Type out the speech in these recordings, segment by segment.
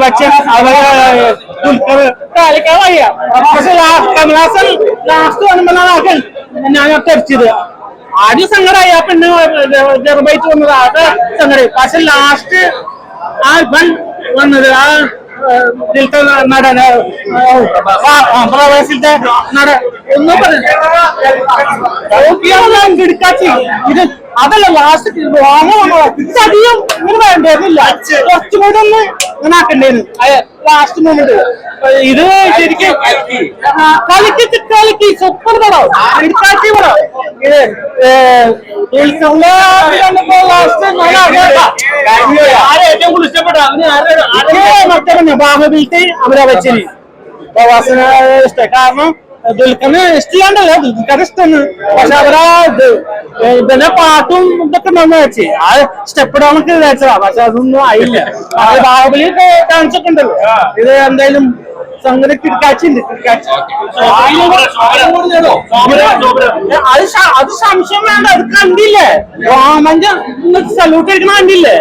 ബച്ചൻ അതുപോലെ ദുൽഖർ കളിക്കാൻ വയ്യ പക്ഷെ കമലഹാസൻ ലാസ്റ്റ് വന്നപ്പോഴാണ് ഞാൻ തെറിച്ചത് ആദ്യം സങ്കടമായി ആ പെണ്ണ് ഗർഭയിട്ട് വന്നത് ആകെ സങ്കടമായി പക്ഷെ ലാസ്റ്റ് ആ ഇവൻ വന്നത് ആ ഇതിലത്തെ നടൻ പ്രവാസിലത്തെ നട ഒന്നും പറഞ്ഞു കിടക്കാച്ചി ഇത് അതല്ല ലാസ്റ്റ് അധികം ഇങ്ങനെ വേണ്ടിയിരുന്നില്ല കുറച്ചും കൂടെ ഒന്ന് ഇങ്ങനെ ആക്കണ്ടേന്ന്. ലാസ്റ്റ് മൂമെന്റ് ഇത് ശരിക്കും കളിക്ക്. കളിക്ക് സൂപ്പർ പടം. കിടക്കാച്ചി പടം. ഇത് ഏറ്റവും കൂടുതൽ ഇഷ്ടപ്പെട്ട? മറ്റേ ബാഹുബിലത്തെ അവരാ വെച്ചത്. പ്രവാസന ഇഷ്ടം. കാരണം ദുൽഖറിന് ഇഷ്ടമില്ലാണ്ടല്ല ദുൽഖറിന് ഇഷ്ടമാണ്. പക്ഷെ അവരാ ഇത് പിന്നെ പാട്ടും ഇതൊക്കെ ഉണ്ടെന്ന് വെച്ച്. ആ സ്റ്റെപ്പ് ഡൗൺ ഒക്കെ വെച്ചതാ പക്ഷെ അതൊന്നും ആയില്ല. ബാഹുബലി ഡാൻസ് ഒക്കെ ഉണ്ടല്ലോ. ഇത് എന്തായാലും സംഗതി കിടക്കാച്ചുണ്ട് കിടക്കാച്ചി അത് അത് സംശയം വേണ്ട അത് കണ്ടില്ലേ? രാമന്റെ സല്യൂട്ട് അടിക്കണ കണ്ടില്ലേ?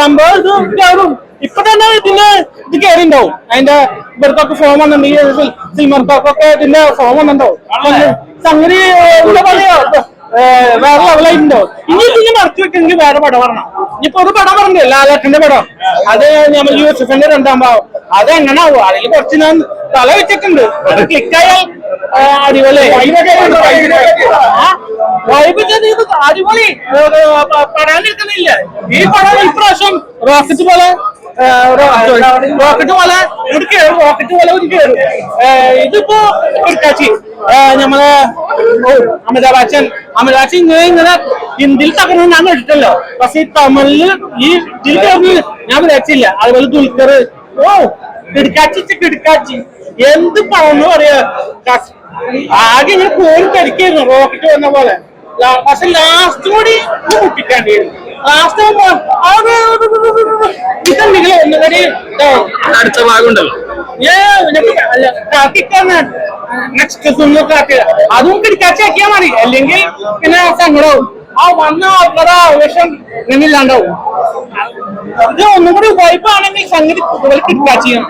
സംഭവം ഇത് കയറും ഇപ്പൊ തന്നെ ഇതിന് ഇത് കയറിണ്ടാവും അതിന്റെ ഇവർക്കൊക്കെ ഫോം വന്നിട്ടുണ്ടെങ്കിൽ സിൽമർക്കൊക്കെ ഇതിന്റെ ഫോം വന്നിട്ടുണ്ടാവും. സംഗതി എന്താ പറയാ? ഏ, വേറെ ലെവലായിട്ടുണ്ടോ ഇനി ഇതിന് മറച്ചു വെക്കെങ്കിൽ വേറെ പടം പറഞ്ഞണം ഇനിയിപ്പോ ഒരു പടം പറഞ്ഞില്ലേ ലാലേട്ടന്റെ പടം. അത് നമ്മൾ യൂസഫിന്റെ രണ്ടാം ഭാവം അത് എങ്ങനെ ആവും. അതിൽ കുറച്ച് ഞാൻ തല വെച്ചിട്ടുണ്ട്. അത് ക്ലിക്കായാൽ അടിപൊളി. വൈബ് അടിപൊളി. പറയാൻ നിൽക്കുന്നില്ല. ഈ പടം ഇപ്രാവശ്യം റോക്കറ്റ് പോലെ റോക്കറ്റ് പോലെ ഒരു കയറും റോക്കറ്റ് പോലെ ഒരു കയറും ഇതിപ്പോ ഒരു കാച്ചി. നമ്മളെ ഓ, അമിതാഭ് ബച്ചൻ അമിതാഭ് ബച്ചൻ ഇങ്ങനെ ഇങ്ങനെ ഹിന്ദിയിൽ തകർന്ന് ഞാൻ കേട്ടിട്ടല്ലോ പക്ഷെ ഈ തമിഴിൽ ഈ ഇതിൽ കയറുന്നത് ഞാൻ വിചാരിച്ചില്ല. അതുപോലെ ദുൽഖർ. ഓ കിടക്കാച്ചി കിടക്കാച്ചി. എന്ത് പണമെന്ന് പറയാ. ആകെ ഇങ്ങനെ കോരി കരിക്കായിരുന്നു റോക്കറ്റ് വന്ന പോലെ. പക്ഷെ ലാസ്റ്റ് കൂടി മുട്ടിക്കാണ്ടിരുന്നു ലാസ്റ്റ് ഇതുണ്ടെങ്കിൽ ഒന്നുകൂടി. അടുത്ത ഭാഗമുണ്ടല്ലോ. അതും കിടക്കാച്ചാക്കിയാ മതി. അല്ലെങ്കിൽ പിന്നെ സങ്കടവും. ആ വന്ന ആവേശം ഇങ്ങനെ ഇല്ലാണ്ടാവും ഇത് ഒന്നും കൂടി വൈപ്പാണെങ്കിൽ സംഗതി കിടക്കാച്ചിയാണ്